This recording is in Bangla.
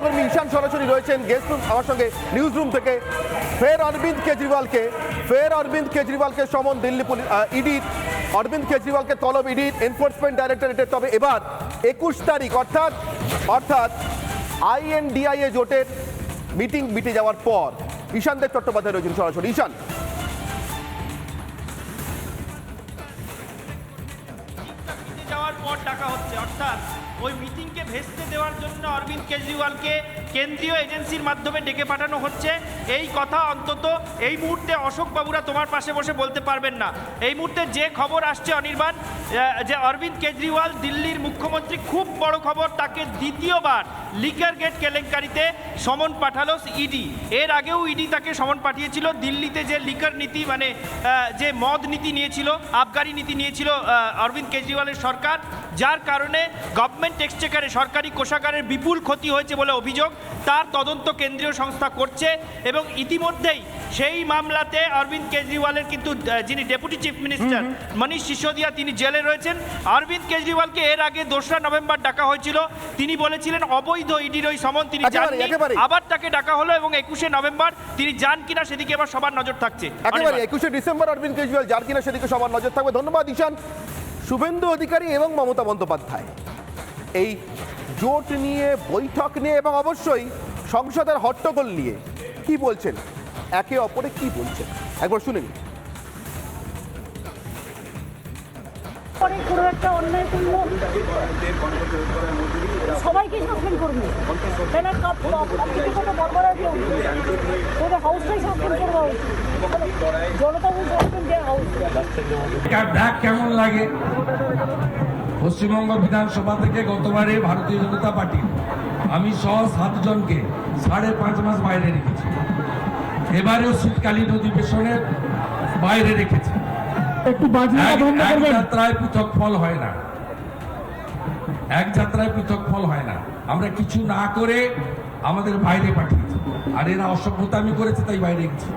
কর্মী ঈশান সরাসরি রয়েছেন গেস্ট রুম আমার সঙ্গে নিউজ রুম থেকে ফের অরবিন্দ কেজরিওয়ালকে, ফের অরবিন্দ কেজরিওয়ালকে সমন দিল্লি পুলিশ ইডি অরবিন্দ কেজরিওয়ালকে তলব ইডি এনফোর্সমেন্ট ডাইরেক্টরেটের তবে এবার একুশ তারিখ, অর্থাৎ অর্থাৎ আইএনডিআইএ জোটের মিটিং মিটে যাওয়ার পর, ঈশান দেব চট্টোপাধ্যায় রয়েছেন সরাসরি। ঈশান। যাওয়ার পর ডাকা হচ্ছে, অর্থাৎ ওই মিটিংকে ভেস্তে দেওয়ার জন্য অরবিন্দ কেজরিওয়ালকে কেন্দ্রীয় এজেন্সির মাধ্যমে ডেকে পাঠানো হচ্ছে। এই কথা অন্তত এই মুহূর্তে অশোক বাবুরা তোমার পাশে বসে বলতে পারবেন না। এই মুহূর্তে যে খবর আসছে অনির্বাণ যে অরবিন্দ কেজরিওয়াল দিল্লির মুখ্যমন্ত্রী, খুব বড় খবর, তাকে দ্বিতীয়বার লিকার গেট কেলেঙ্কারিতে সমন পাঠালো ইডি। এর আগেও ইডি তাকে সমন পাঠিয়েছিল, দিল্লিতে যে লিকার নীতি মানে যে মদ নীতি নিয়েছিল, আবগারি নীতি নিয়েছিল অরবিন্দ কেজরিওয়ালের সরকার, যার কারণে গভর্নমেন্ট এক্সচেকারে সরকারি কোষাগারের বিপুল ক্ষতি হয়েছে বলে অভিযোগ। তার তদন্ত কেন্দ্রীয় সংস্থা করছে এবং ইতিমধ্যেই সেই মামলাতে অরবিন্দ কেজরিওয়ালের কিন্তু যিনি deputy chief minister Manish Sisodia তিনি জেলে রয়েছেন। অরবিন্দ কেজরিওয়ালকে এর আগে দোসরা নভেম্বর ডাকা হয়েছিল। তিনি বলেছিলেন অবৈধ ইডির ওই সমন তিনি আবার তাকে ডাকা হলো এবং একুশে নভেম্বর তিনি যান কিনা সেদিকে এবার সবার নজর থাকছে। একেবারে একুশে ডিসেম্বর অরবিন্দ কেজরিওয়াল যার কিনা সেদিকে সবার নজর থাকবে। ধন্যবাদ ঈশান। শুভেন্দু অধিকারী এবং মমতা বন্দ্যোপাধ্যায়। এই জোট নিয়ে বৈঠক নিয়ে এবং অবশ্যই সংসদের হট্টগোল নিয়ে। কি বলছেন? একে অপরে কি বলছেন? একবার শুনে নিন একটা অন্যায় করল। সবাইকে সাসপেন্ড করবে। তাই না কাপ কত বরবার আছে ওদের হাউসটাই সাসপেন্ড করবা জনতা সাসপেন্ড দেওয়া হাউস কার কেমন লাগে? পশ্চিমবঙ্গ বিধানসভা থেকে গতবারে ভারতীয় জনতা পার্টি। আমি সহ সাতজনকে সাড়ে পাঁচ মাস বাইরে রেখেছি। এবারেও শীতকালীন অধিবেশনের বাইরে রেখেছি। একটু যাত্রায় পৃথক ফল হয় না। এক যাত্রায় পৃথক ফল হয় না। আমরা কিছু না করে আমাদের বাইরে পাঠিয়েছি। আর এরা অসভ্যতা আমি করেছি তাই বাইরে গেছি।